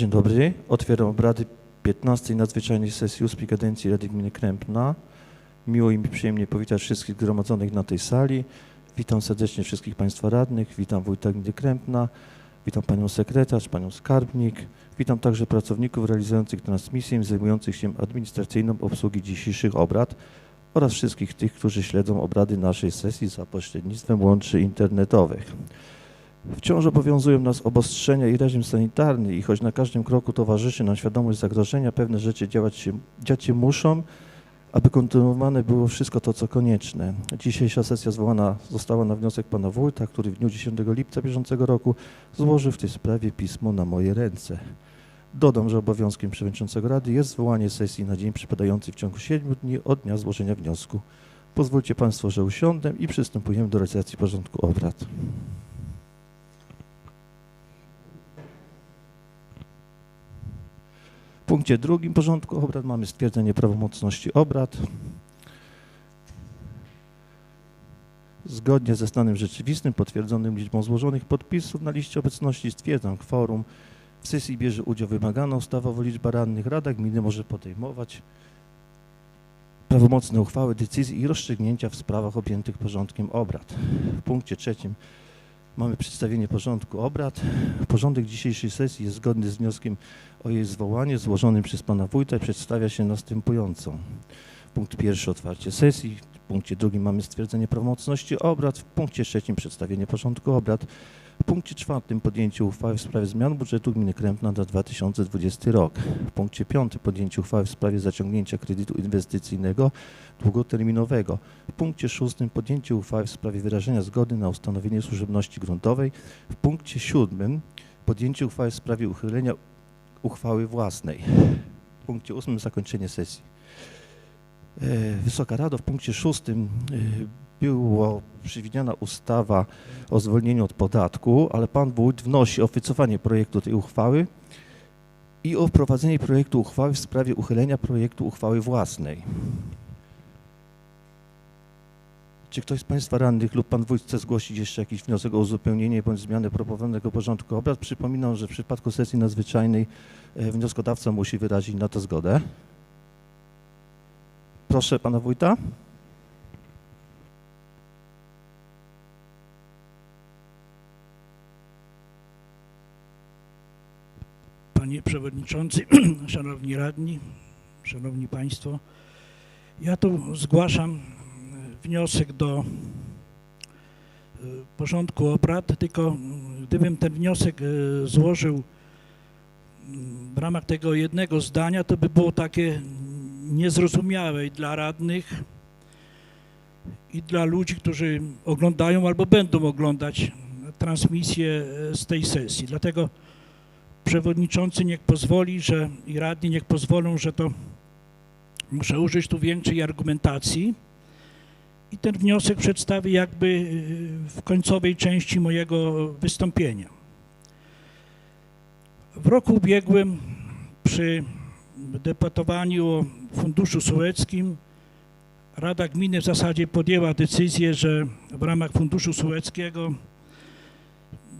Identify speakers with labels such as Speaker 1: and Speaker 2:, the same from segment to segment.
Speaker 1: Dzień dobry. Otwieram obrady 15 nadzwyczajnej sesji 8 kadencji Rady Gminy Krępna. Miło mi przyjemnie powitać wszystkich zgromadzonych na tej sali. Witam serdecznie wszystkich Państwa radnych, witam wójta gminy Krępna, witam Panią sekretarz, Panią skarbnik, witam także pracowników realizujących transmisję i zajmujących się administracyjną obsługi dzisiejszych obrad oraz wszystkich tych, którzy śledzą obrady naszej sesji za pośrednictwem łączy internetowych. Wciąż obowiązują nas obostrzenia i reżim sanitarny i choć na każdym kroku towarzyszy nam świadomość zagrożenia, pewne rzeczy działać się, dziać się muszą, aby kontynuowane było wszystko to, co konieczne. Dzisiejsza sesja zwołana została na wniosek pana wójta, który w dniu 10 lipca bieżącego roku złożył w tej sprawie pismo na moje ręce. Dodam, że obowiązkiem przewodniczącego Rady jest zwołanie sesji na dzień przypadający w ciągu 7 dni od dnia złożenia wniosku. Pozwólcie Państwo, że usiądę i przystępujemy do realizacji porządku obrad. Punkcie drugim porządku obrad mamy stwierdzenie prawomocności obrad. Zgodnie ze stanem rzeczywistym potwierdzonym liczbą złożonych podpisów na liście obecności stwierdzam kworum. W sesji bierze udział wymagana ustawowo liczba radnych. Rada gminy może podejmować prawomocne uchwały, decyzje i rozstrzygnięcia w sprawach objętych porządkiem obrad. W punkcie trzecim mamy przedstawienie porządku obrad. Porządek dzisiejszej sesji jest zgodny z wnioskiem o jej zwołanie złożonym przez pana wójta i przedstawia się następująco. Punkt pierwszy otwarcie sesji. W punkcie drugim mamy stwierdzenie prawomocności obrad. W punkcie trzecim przedstawienie porządku obrad. W punkcie czwartym podjęcie uchwały w sprawie zmian budżetu gminy Krępna na 2020 rok. W punkcie piątym podjęcie uchwały w sprawie zaciągnięcia kredytu inwestycyjnego długoterminowego. W punkcie szóstym podjęcie uchwały w sprawie wyrażenia zgody na ustanowienie służebności gruntowej. W punkcie siódmym podjęcie uchwały w sprawie uchylenia uchwały własnej. W punkcie ósmym zakończenie sesji. E, Wysoka Rado, w punkcie szóstym była przewidziana ustawa o zwolnieniu od podatku, ale pan wójt wnosi o wycofanie projektu tej uchwały i o wprowadzenie projektu uchwały w sprawie uchylenia projektu uchwały własnej. Czy ktoś z Państwa radnych lub Pan Wójt chce zgłosić jeszcze jakiś wniosek o uzupełnienie bądź zmianę proponowanego porządku obrad? Przypominam, że w przypadku sesji nadzwyczajnej e, wnioskodawca musi wyrazić na to zgodę. Proszę Pana Wójta.
Speaker 2: Panie Przewodniczący, Szanowni Radni, Szanowni Państwo, ja tu zgłaszam e, wniosek do e, porządku obrad, tylko gdybym ten wniosek e, złożył w ramach tego jednego zdania, to by było takie niezrozumiałe i dla radnych i dla ludzi, którzy oglądają albo będą oglądać transmisję z tej sesji. Dlatego przewodniczący niech pozwoli, że i radni niech pozwolą, że to muszę użyć tu większej argumentacji i ten wniosek przedstawię jakby y, w końcowej części mojego wystąpienia. W roku ubiegłym przy debatowaniu o Funduszu Sołeckim Rada Gminy w zasadzie podjęła decyzję, że w ramach Funduszu Sołeckiego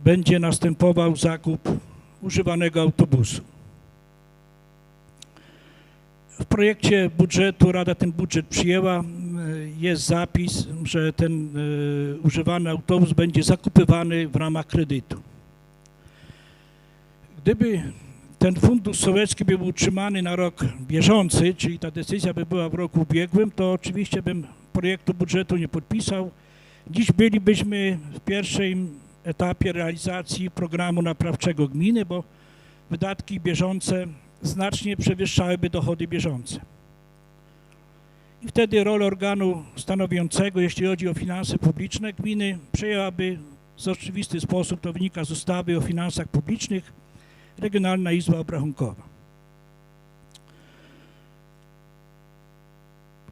Speaker 2: będzie następował zakup używanego autobusu. W projekcie budżetu Rada ten budżet przyjęła. Jest zapis, że ten y, używany autobus będzie zakupywany w ramach kredytu. Gdyby ten fundusz sołecki był utrzymany na rok bieżący, czyli ta decyzja by była w roku ubiegłym, to oczywiście bym projektu budżetu nie podpisał. Dziś bylibyśmy w pierwszym etapie realizacji programu naprawczego gminy, bo wydatki bieżące znacznie przewyższałyby dochody bieżące. I wtedy rolę organu stanowiącego, jeśli chodzi o finanse publiczne gminy, przejęłaby w oczywisty sposób, to wynika z ustawy o finansach publicznych, Regionalna Izba Obrachunkowa.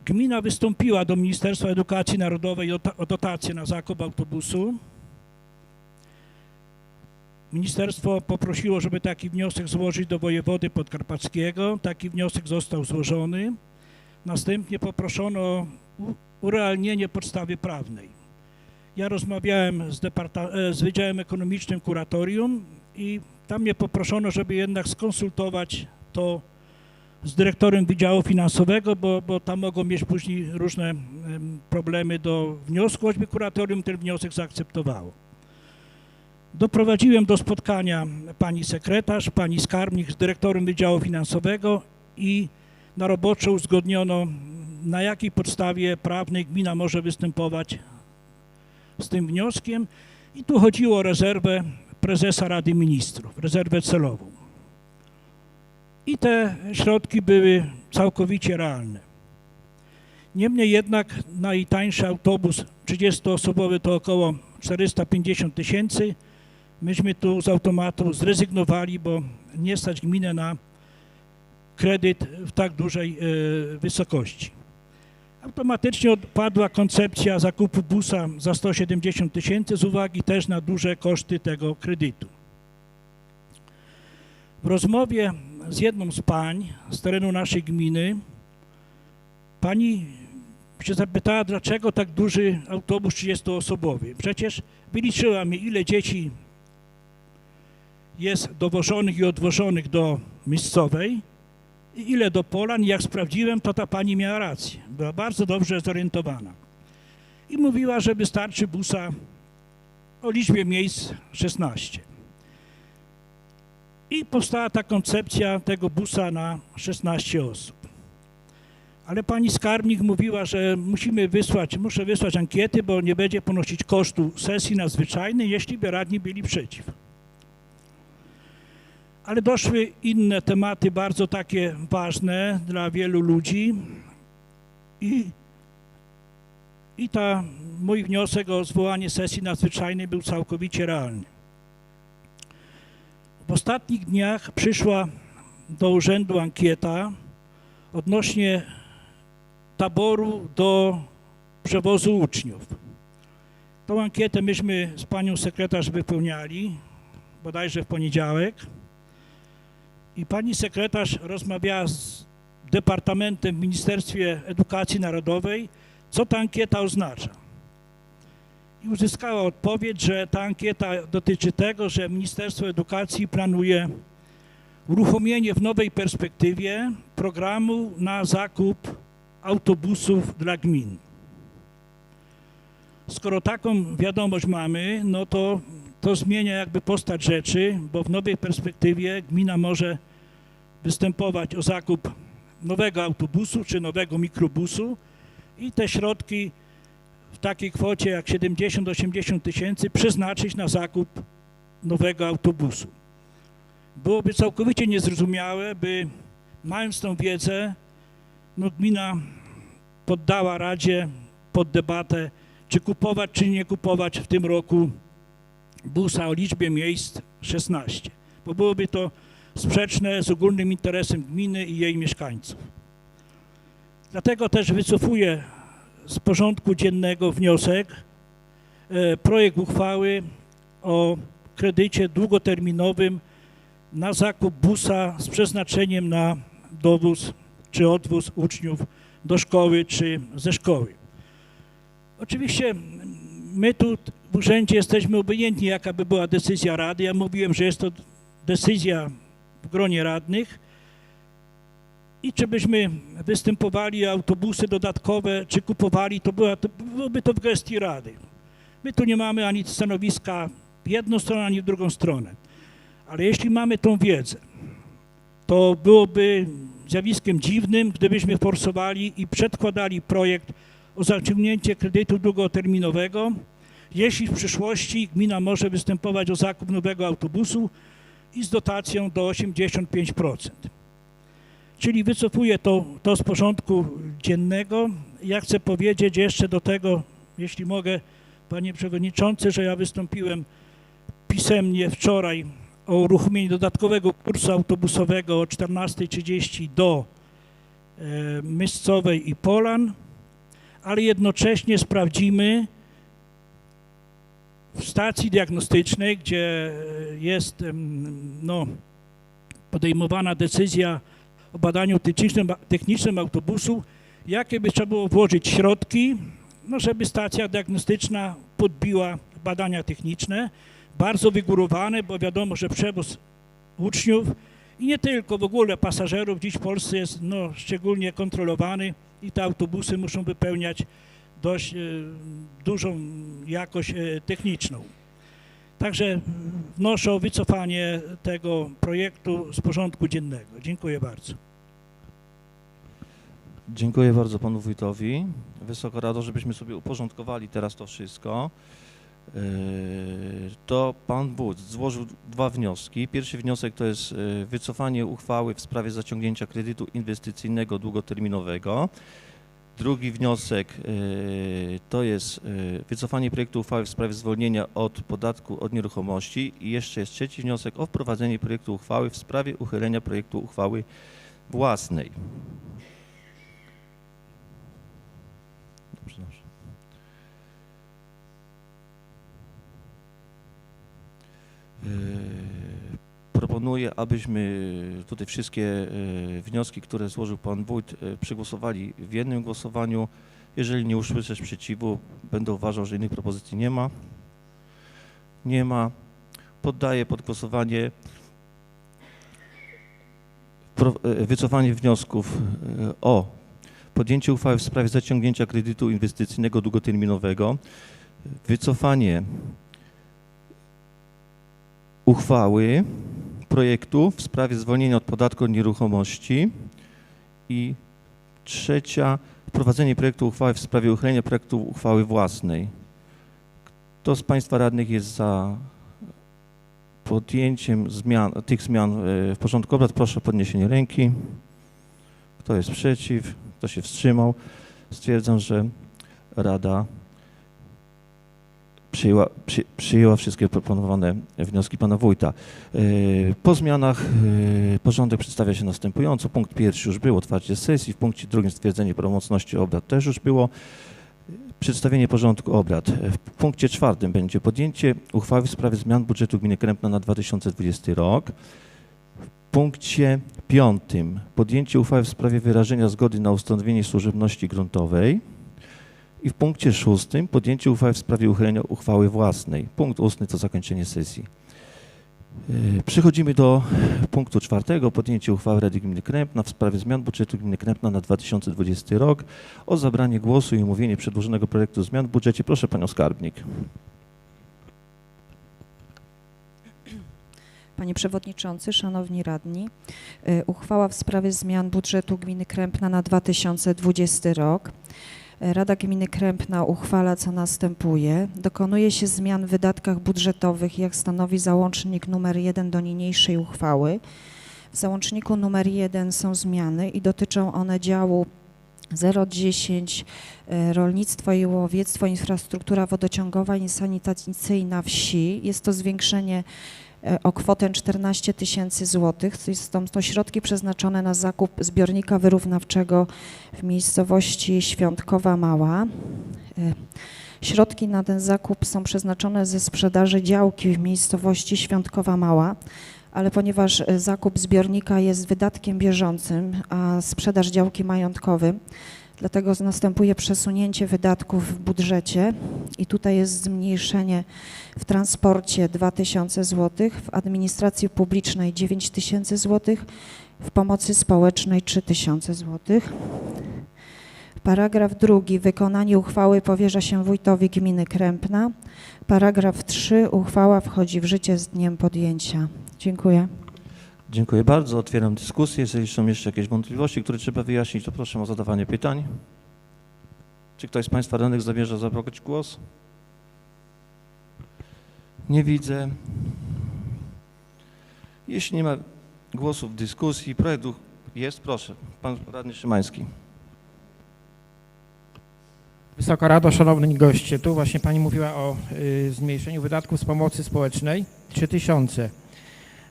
Speaker 2: Gmina wystąpiła do Ministerstwa Edukacji Narodowej o ta- o dotację na zakup autobusu. Ministerstwo poprosiło, żeby taki wniosek złożyć do wojewody podkarpackiego. Taki wniosek został złożony. Następnie poproszono o urealnienie podstawy prawnej. Ja rozmawiałem z, e, z Wydziałem Ekonomicznym Kuratorium i tam mnie poproszono, żeby jednak skonsultować to z dyrektorem Wydziału Finansowego, bo, bo tam mogą mieć później różne em, problemy do wniosku, choćby kuratorium ten wniosek zaakceptowało. Doprowadziłem do spotkania pani sekretarz, pani skarbnik z dyrektorem Wydziału Finansowego i na roboczo uzgodniono, na jakiej podstawie prawnej gmina może występować z tym wnioskiem. I tu chodziło o rezerwę prezesa Rady Ministrów, rezerwę celową. I te środki były całkowicie realne. Niemniej jednak najtańszy autobus 30-osobowy to około 450 tysięcy. Myśmy tu z automatu zrezygnowali, bo nie stać gminę na kredyt w tak dużej e, wysokości. Automatycznie odpadła koncepcja zakupu busa za 170 tysięcy z uwagi też na duże koszty tego kredytu. W rozmowie z jedną z pań z terenu naszej gminy pani się zapytała, dlaczego tak duży autobus 30-osobowy. Przecież wyliczyła mi, ile dzieci jest dowożonych i odwożonych do miejscowej i ile do Polan. Jak sprawdziłem, to ta pani miała rację. Była bardzo dobrze zorientowana. I mówiła, że wystarczy busa o liczbie miejsc 16. I powstała ta koncepcja tego busa na 16 osób. Ale pani skarbnik mówiła, że musimy wysłać, muszę wysłać ankiety, bo nie będzie ponosić kosztu sesji nadzwyczajnej, jeśli by radni byli przeciw. Ale doszły inne tematy, bardzo takie ważne dla wielu ludzi i, i ta, mój wniosek o zwołanie sesji nadzwyczajnej był całkowicie realny. W ostatnich dniach przyszła do urzędu ankieta odnośnie taboru do przewozu uczniów. Tą ankietę myśmy z panią sekretarz wypełniali, bodajże w poniedziałek. I pani sekretarz rozmawiała z departamentem w Ministerstwie Edukacji Narodowej, co ta ankieta oznacza. I uzyskała odpowiedź, że ta ankieta dotyczy tego, że Ministerstwo Edukacji planuje uruchomienie w nowej perspektywie programu na zakup autobusów dla gmin. Skoro taką wiadomość mamy, no to to zmienia jakby postać rzeczy, bo w nowej perspektywie gmina może występować o zakup nowego autobusu czy nowego mikrobusu i te środki w takiej kwocie jak 70-80 tysięcy przeznaczyć na zakup nowego autobusu. Byłoby całkowicie niezrozumiałe, by mając tą wiedzę, no gmina poddała Radzie pod debatę, czy kupować, czy nie kupować w tym roku busa o liczbie miejsc 16, bo byłoby to sprzeczne z ogólnym interesem gminy i jej mieszkańców. Dlatego też wycofuję z porządku dziennego wniosek, e, projekt uchwały o kredycie długoterminowym na zakup busa z przeznaczeniem na dowóz czy odwóz uczniów do szkoły czy ze szkoły. Oczywiście my tu urzędzie jesteśmy obojętni, jaka by była decyzja Rady. Ja mówiłem, że jest to decyzja w gronie radnych i czy byśmy występowali autobusy dodatkowe, czy kupowali, to, była, to byłoby to w gestii Rady. My tu nie mamy ani stanowiska w jedną stronę, ani w drugą stronę. Ale jeśli mamy tą wiedzę, to byłoby zjawiskiem dziwnym, gdybyśmy forsowali i przedkładali projekt o zaciągnięcie kredytu długoterminowego, jeśli w przyszłości gmina może występować o zakup nowego autobusu i z dotacją do 85%. Czyli wycofuję to, to z porządku dziennego. Ja chcę powiedzieć jeszcze do tego, jeśli mogę, panie przewodniczący, że ja wystąpiłem pisemnie wczoraj o uruchomieniu dodatkowego kursu autobusowego o 14.30 do e, Myscowej i Polan, ale jednocześnie sprawdzimy w stacji diagnostycznej, gdzie jest em, no, podejmowana decyzja o badaniu technicznym, technicznym autobusu, jakie by trzeba było włożyć środki, no, żeby stacja diagnostyczna podbiła badania techniczne, bardzo wygórowane, bo wiadomo, że przewóz uczniów i nie tylko, w ogóle pasażerów dziś w Polsce jest no, szczególnie kontrolowany i te autobusy muszą wypełniać dość e, dużą jakość e, techniczną. Także wnoszę o wycofanie tego projektu z porządku dziennego. Dziękuję bardzo.
Speaker 1: Dziękuję bardzo panu wójtowi. Wysoko Rado, żebyśmy sobie uporządkowali teraz to wszystko. Yy, To pan wójt złożył dwa wnioski. Pierwszy wniosek to jest wycofanie uchwały w sprawie zaciągnięcia kredytu inwestycyjnego długoterminowego. Drugi wniosek yy, to jest yy, wycofanie projektu uchwały w sprawie zwolnienia od podatku od nieruchomości i jeszcze jest trzeci wniosek o wprowadzenie projektu uchwały w sprawie uchylenia projektu uchwały własnej. Yy, Proponuję, abyśmy tutaj wszystkie yy, wnioski, które złożył Pan Wójt, yy, przegłosowali w jednym głosowaniu. Jeżeli nie usłyszę sprzeciwu, będę uważał, że innych propozycji nie ma. Nie ma. Poddaję pod głosowanie yy, wycofanie wniosków o podjęcie uchwały w sprawie zaciągnięcia kredytu inwestycyjnego długoterminowego, wycofanie uchwały projektu w sprawie zwolnienia od podatku od nieruchomości i trzecia wprowadzenie projektu uchwały w sprawie uchylenia projektu uchwały własnej. Kto z Państwa radnych jest za podjęciem zmian, tych zmian e, w porządku obrad? Proszę o podniesienie ręki. Kto jest przeciw? Kto się wstrzymał? Stwierdzam, że Rada przyjęła, przy, przyjęła wszystkie proponowane wnioski pana wójta. Yy, Po zmianach yy, porządek przedstawia się następująco. Punkt pierwszy już był, otwarcie sesji. W punkcie drugim stwierdzenie prawomocności obrad też już było. Przedstawienie porządku obrad. W punkcie czwartym będzie podjęcie uchwały w sprawie zmian budżetu gminy Krępna na 2020 rok. W punkcie piątym podjęcie uchwały w sprawie wyrażenia zgody na ustanowienie służebności gruntowej. I w punkcie szóstym podjęcie uchwały w sprawie uchylenia uchwały własnej. Punkt ustny to zakończenie sesji. Yy, Przechodzimy do punktu czwartego, podjęcie uchwały Rady Gminy Krępna w sprawie zmian budżetu Gminy Krępna na 2020 rok. O zabranie głosu i omówienie przedłożonego projektu zmian w budżecie proszę Panią Skarbnik.
Speaker 3: Panie Przewodniczący, Szanowni Radni, y, uchwała w sprawie zmian budżetu Gminy Krępna na 2020 rok. Rada Gminy Krępna uchwala, co następuje. Dokonuje się zmian w wydatkach budżetowych, jak stanowi załącznik numer 1 do niniejszej uchwały. W załączniku numer 1 są zmiany i dotyczą one działu 010 y, Rolnictwo i Łowiectwo, infrastruktura wodociągowa i sanitacyjna wsi. Jest to zwiększenie e, o kwotę 14 tysięcy złotych. Są to środki przeznaczone na zakup zbiornika wyrównawczego w miejscowości Świątkowa Mała. E, Środki na ten zakup są przeznaczone ze sprzedaży działki w miejscowości Świątkowa Mała, ale ponieważ e, zakup zbiornika jest wydatkiem bieżącym, a sprzedaż działki majątkowym, dlatego następuje przesunięcie wydatków w budżecie i tutaj jest zmniejszenie w transporcie 2000 zł, w administracji publicznej 9000 zł, w pomocy społecznej 3000 zł. Paragraf drugi. Wykonanie uchwały powierza się wójtowi gminy Krępna. Paragraf 3. Uchwała wchodzi w życie z dniem podjęcia. Dziękuję.
Speaker 1: Dziękuję bardzo. Otwieram dyskusję. Jeżeli są jeszcze jakieś wątpliwości, które trzeba wyjaśnić, to proszę o zadawanie pytań. Czy ktoś z Państwa radnych zamierza zabrać głos? Nie widzę. Jeśli nie ma głosów w dyskusji, projekt jest, proszę. Pan radny Szymański.
Speaker 4: Wysoka Rado, szanowni goście, tu właśnie Pani mówiła o y, zmniejszeniu wydatków z pomocy społecznej 3000,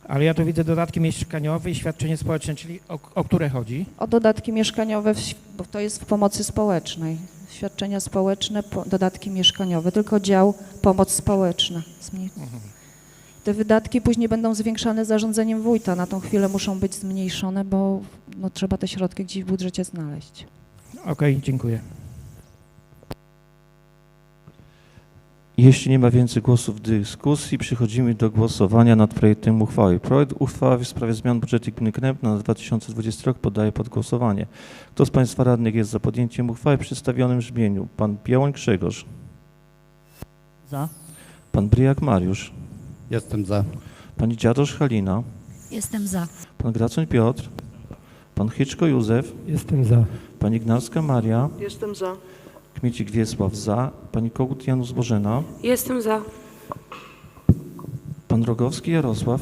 Speaker 4: ale ja tu widzę dodatki mieszkaniowe i świadczenie społeczne, czyli o, o które chodzi?
Speaker 3: O dodatki mieszkaniowe, w- bo to jest w pomocy społecznej. Świadczenia społeczne, po, dodatki mieszkaniowe, tylko dział pomoc społeczna. Zmniej- Te wydatki później będą zwiększane zarządzeniem wójta. Na tą chwilę muszą być zmniejszone, bo no, trzeba te środki gdzieś w budżecie znaleźć.
Speaker 4: Okej, dziękuję.
Speaker 1: Jeśli nie ma więcej głosów w dyskusji, przechodzimy do głosowania nad projektem uchwały. Projekt uchwały w sprawie zmian budżetu gminy Krępna na 2020 rok podaje pod głosowanie. Kto z Państwa radnych jest za podjęciem uchwały w przedstawionym brzmieniu? Pan Białoń Grzegorz,
Speaker 5: Za.
Speaker 1: Pan Bryjak Mariusz,
Speaker 6: Jestem za.
Speaker 1: Pani Dziadosz Halina,
Speaker 7: Jestem za.
Speaker 1: Pan Gracon Piotr, Pan Hyczko Józef,
Speaker 6: Jestem za.
Speaker 1: Pani Gnarska Maria,
Speaker 8: Jestem za.
Speaker 1: Kmiecik Wiesław za, Pani Kogut Janusz Bożena,
Speaker 8: Jestem za.
Speaker 1: Pan Rogowski Jarosław,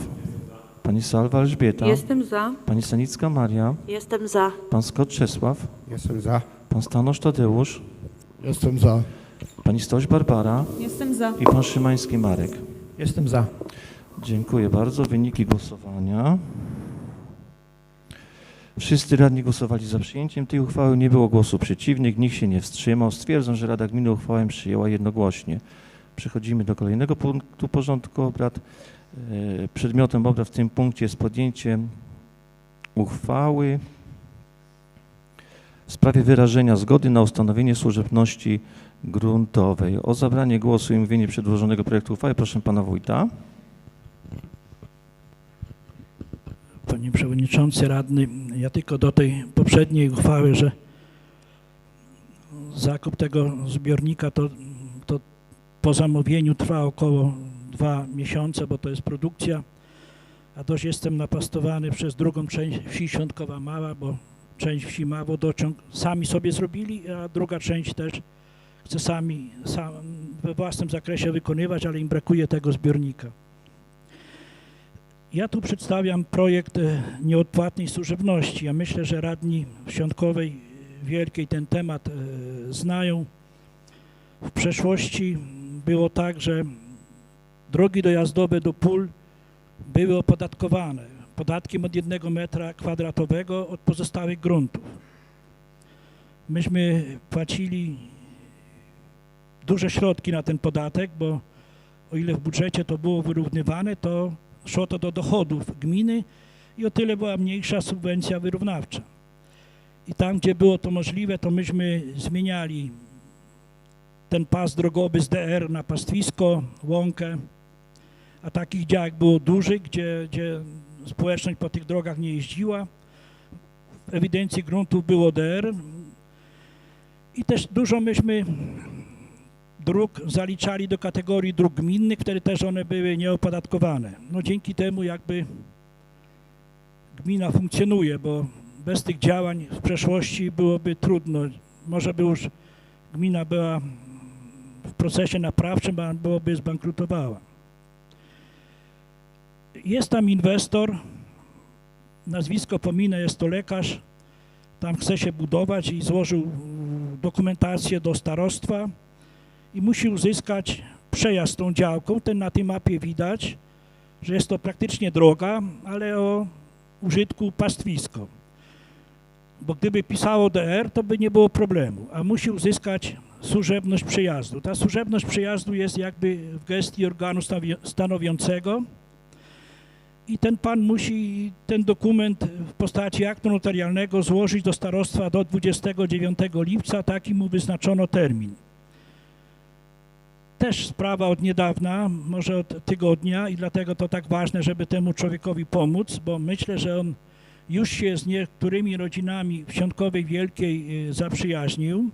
Speaker 1: Pani Salwa Elżbieta,
Speaker 8: Jestem za.
Speaker 1: Pani Sanicka Maria,
Speaker 8: Jestem za.
Speaker 1: Pan Scott Czesław,
Speaker 6: Jestem za.
Speaker 1: Pan Stanosz Tadeusz,
Speaker 6: Jestem za.
Speaker 1: Pani Stoś Barbara
Speaker 7: Jestem za.
Speaker 1: i Pan Szymański Marek.
Speaker 4: Jestem za.
Speaker 1: Dziękuję bardzo. Wyniki głosowania. Wszyscy radni głosowali za przyjęciem tej uchwały. Nie było głosów przeciwnych, nikt się nie wstrzymał. Stwierdzam, że Rada Gminy uchwałę przyjęła jednogłośnie. Przechodzimy do kolejnego punktu porządku obrad. E, Przedmiotem obrad w tym punkcie jest podjęcie uchwały w sprawie wyrażenia zgody na ustanowienie służebności gruntowej. O zabranie głosu i mówienie przedłożonego projektu uchwały proszę pana wójta.
Speaker 2: Panie Przewodniczący Radny, ja tylko do tej poprzedniej uchwały, że zakup tego zbiornika to, to po zamówieniu trwa około dwa miesiące, bo to jest produkcja, a dość jestem napastowany przez drugą część wsi Świątkowa Mała, bo część wsi ma wodociąg sami sobie zrobili, a druga część też chce sami sam, we własnym zakresie wykonywać, ale im brakuje tego zbiornika. Ja tu przedstawiam projekt e, nieodpłatnej służebności. Ja myślę, że radni w Świątkowej Wielkiej ten temat e, znają. W przeszłości było tak, że drogi dojazdowe do pól były opodatkowane podatkiem od jednego metra kwadratowego od pozostałych gruntów. Myśmy płacili duże środki na ten podatek, bo o ile w budżecie to było wyrównywane, to szło to do dochodów gminy i o tyle była mniejsza subwencja wyrównawcza. I tam, gdzie było to możliwe, to myśmy zmieniali ten pas drogowy z DR na pastwisko, łąkę, a takich działek było dużych, gdzie, gdzie społeczność po tych drogach nie jeździła. W ewidencji gruntów było DR i też dużo myśmy dróg zaliczali do kategorii dróg gminnych, wtedy też one były nieopodatkowane. No dzięki temu jakby gmina funkcjonuje, bo bez tych działań w przeszłości byłoby trudno. Może by już gmina była w procesie naprawczym, a byłoby zbankrutowała. Jest tam inwestor, nazwisko pominę, jest to lekarz, tam chce się budować i złożył dokumentację do starostwa i musi uzyskać przejazd tą działką. Ten na tej mapie widać, że jest to praktycznie droga, ale o użytku pastwisko. Bo gdyby pisało DR, to by nie było problemu, a musi uzyskać służebność przejazdu. Ta służebność przejazdu jest jakby w gestii organu stanowiącego i ten pan musi ten dokument w postaci aktu notarialnego złożyć do starostwa do 29 lipca, taki mu wyznaczono termin też sprawa od niedawna, może od tygodnia i dlatego to tak ważne, żeby temu człowiekowi pomóc, bo myślę, że on już się z niektórymi rodzinami Świątkowej Wielkiej y, zaprzyjaźnił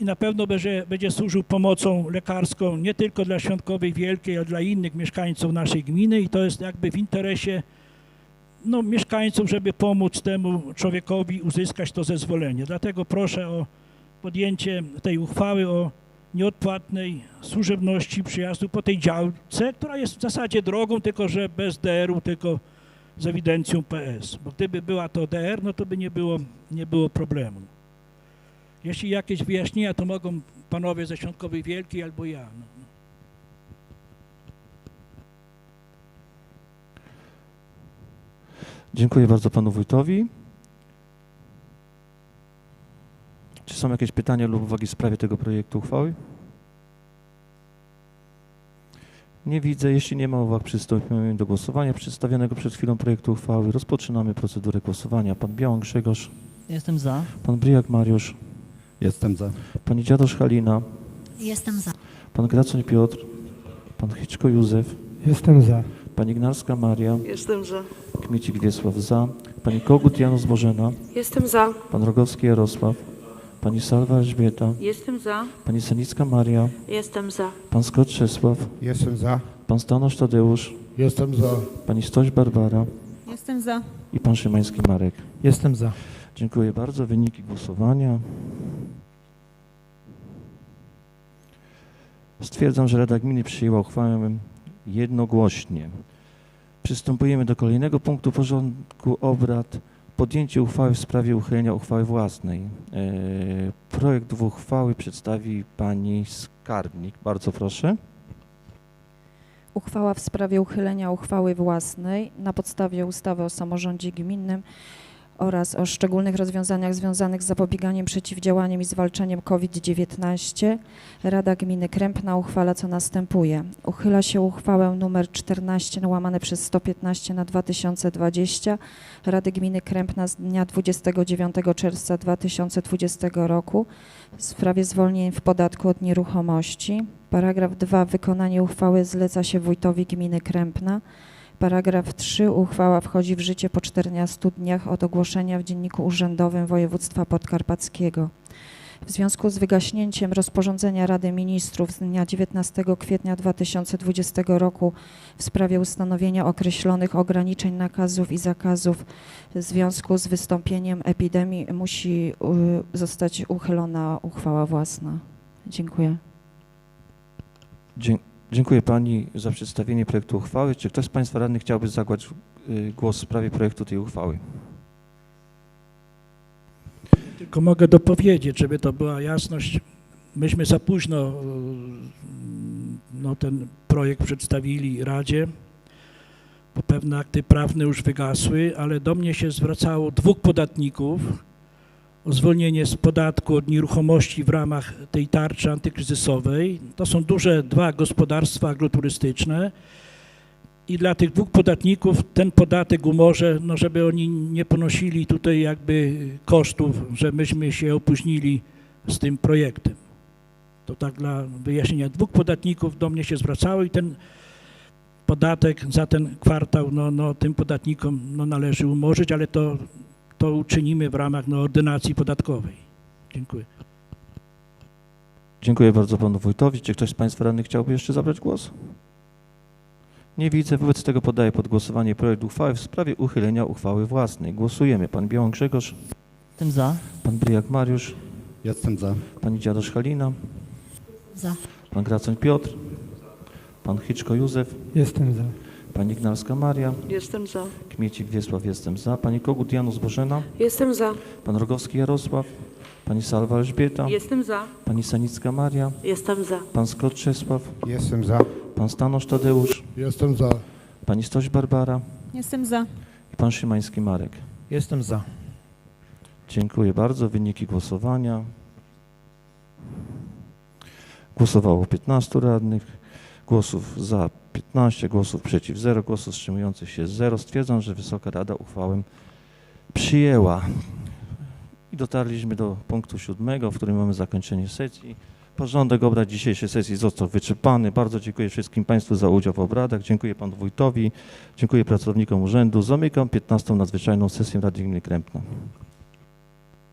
Speaker 2: i na pewno będzie, będzie służył pomocą lekarską nie tylko dla Świątkowej Wielkiej, ale dla innych mieszkańców naszej gminy i to jest jakby w interesie no, mieszkańców, żeby pomóc temu człowiekowi uzyskać to zezwolenie. Dlatego proszę o podjęcie tej uchwały o nieodpłatnej służebności przyjazdu po tej działce, która jest w zasadzie drogą, tylko że bez DR-u, tylko z ewidencją PS. Bo gdyby była to DR, no to by nie było, nie było problemu. Jeśli jakieś wyjaśnienia, to mogą panowie ze Świątkowej Wielkiej albo ja. No.
Speaker 1: Dziękuję bardzo panu wójtowi. Czy są jakieś pytania lub uwagi w sprawie tego projektu uchwały? Nie widzę. Jeśli nie ma uwag, przystąpimy do głosowania przedstawionego przed chwilą projektu uchwały. Rozpoczynamy procedurę głosowania. Pan Białon Grzegorz,
Speaker 5: Jestem za.
Speaker 1: pan Bryjak Mariusz,
Speaker 6: Jestem za.
Speaker 1: pani Dziadosz Halina,
Speaker 7: Jestem za.
Speaker 1: pan Gracoń Piotr, pan Hiczko Józef,
Speaker 6: Jestem za.
Speaker 1: pani Gnarska Maria,
Speaker 8: Jestem za.
Speaker 1: Kmiecik Wiesław za, pani Kogut Janusz Bożena,
Speaker 8: Jestem za.
Speaker 1: pan Rogowski Jarosław, pani Salwa Elżbieta,
Speaker 8: Jestem za.
Speaker 1: pani Sanicka Maria,
Speaker 8: Jestem za.
Speaker 1: pan Skot Czesław,
Speaker 6: Jestem za.
Speaker 1: pan Stanosz Tadeusz,
Speaker 6: Jestem za.
Speaker 1: pani Stoś Barbara
Speaker 7: Jestem za.
Speaker 1: i pan Szymański Marek.
Speaker 4: Jestem za.
Speaker 1: Dziękuję bardzo. Wyniki głosowania. Stwierdzam, że Rada Gminy przyjęła uchwałę jednogłośnie. Przystępujemy do kolejnego punktu porządku obrad. Podjęcie uchwały w sprawie uchylenia uchwały własnej. E, projekt uchwały przedstawi pani skarbnik. Bardzo proszę.
Speaker 3: Uchwała w sprawie uchylenia uchwały własnej na podstawie ustawy o samorządzie gminnym oraz o szczególnych rozwiązaniach związanych z zapobieganiem, przeciwdziałaniem i zwalczaniem COVID-19 Rada Gminy Krępna uchwala co następuje. Uchyla się uchwałę nr 14 łamane przez 115 na 2020 Rady Gminy Krępna z dnia 29 czerwca 2020 roku w sprawie zwolnień w podatku od nieruchomości. Paragraf 2. Wykonanie uchwały zleca się wójtowi gminy Krępna. Paragraf 3. Uchwała wchodzi w życie po 14 dniach od ogłoszenia w Dzienniku Urzędowym Województwa Podkarpackiego. W związku z wygaśnięciem rozporządzenia Rady Ministrów z dnia 19 kwietnia 2020 roku w sprawie ustanowienia określonych ograniczeń, nakazów i zakazów w związku z wystąpieniem epidemii musi zostać uchylona uchwała własna. Dziękuję.
Speaker 1: Dzie- Dziękuję pani za przedstawienie projektu uchwały. Czy ktoś z państwa radnych chciałby zabrać y, głos w sprawie projektu tej uchwały?
Speaker 2: Tylko mogę dopowiedzieć, żeby to była jasność. Myśmy za późno y, no, ten projekt przedstawili Radzie, bo pewne akty prawne już wygasły, ale do mnie się zwracało dwóch podatników zwolnienie z podatku od nieruchomości w ramach tej tarczy antykryzysowej. To są duże dwa gospodarstwa agroturystyczne i dla tych dwóch podatników ten podatek umorze, no żeby oni nie ponosili tutaj jakby kosztów, że myśmy się opóźnili z tym projektem. To tak dla wyjaśnienia. Dwóch podatników do mnie się zwracało i ten podatek za ten kwartał, no, no tym podatnikom no, należy umorzyć, ale to, to uczynimy w ramach no, ordynacji podatkowej. Dziękuję.
Speaker 1: Dziękuję bardzo panu wójtowi. Czy ktoś z państwa radnych chciałby jeszcze zabrać głos? Nie widzę. Wobec tego podaję pod głosowanie projekt uchwały w sprawie uchylenia uchwały własnej. Głosujemy. Pan Białon Grzegorz,
Speaker 5: Jestem za.
Speaker 1: pan Bryjak Mariusz,
Speaker 6: Jestem za.
Speaker 1: pani Dziadosz Halina,
Speaker 7: Za.
Speaker 1: pan Gracoń Piotr, pan Hiczko Józef,
Speaker 6: Jestem za.
Speaker 1: Pani Gnarska Maria,
Speaker 8: Jestem za.
Speaker 1: Kmiecik Wiesław, jestem za, pani Kogut Janusz Bożena,
Speaker 8: Jestem za.
Speaker 1: pan Rogowski Jarosław, pani Salwa Elżbieta,
Speaker 8: Jestem za.
Speaker 1: pani Sanicka Maria,
Speaker 8: Jestem za.
Speaker 1: pan Skot Czesław,
Speaker 6: Jestem za.
Speaker 1: pan Stanosz Tadeusz,
Speaker 6: Jestem za.
Speaker 1: pani Stoś Barbara
Speaker 7: Jestem za.
Speaker 1: i pan Szymański Marek.
Speaker 4: Jestem za.
Speaker 1: Dziękuję bardzo. Wyniki głosowania. Głosowało 15 radnych, głosów za 15, głosów przeciw 0, głosów wstrzymujących się 0. Stwierdzam, że Wysoka Rada uchwałę przyjęła. I dotarliśmy do punktu siódmego, w którym mamy zakończenie sesji. Porządek obrad dzisiejszej sesji został wyczerpany. Bardzo dziękuję wszystkim Państwu za udział w obradach. Dziękuję Panu Wójtowi, dziękuję pracownikom urzędu. Zamykam 15. nadzwyczajną sesję Rady Gminy Krępna.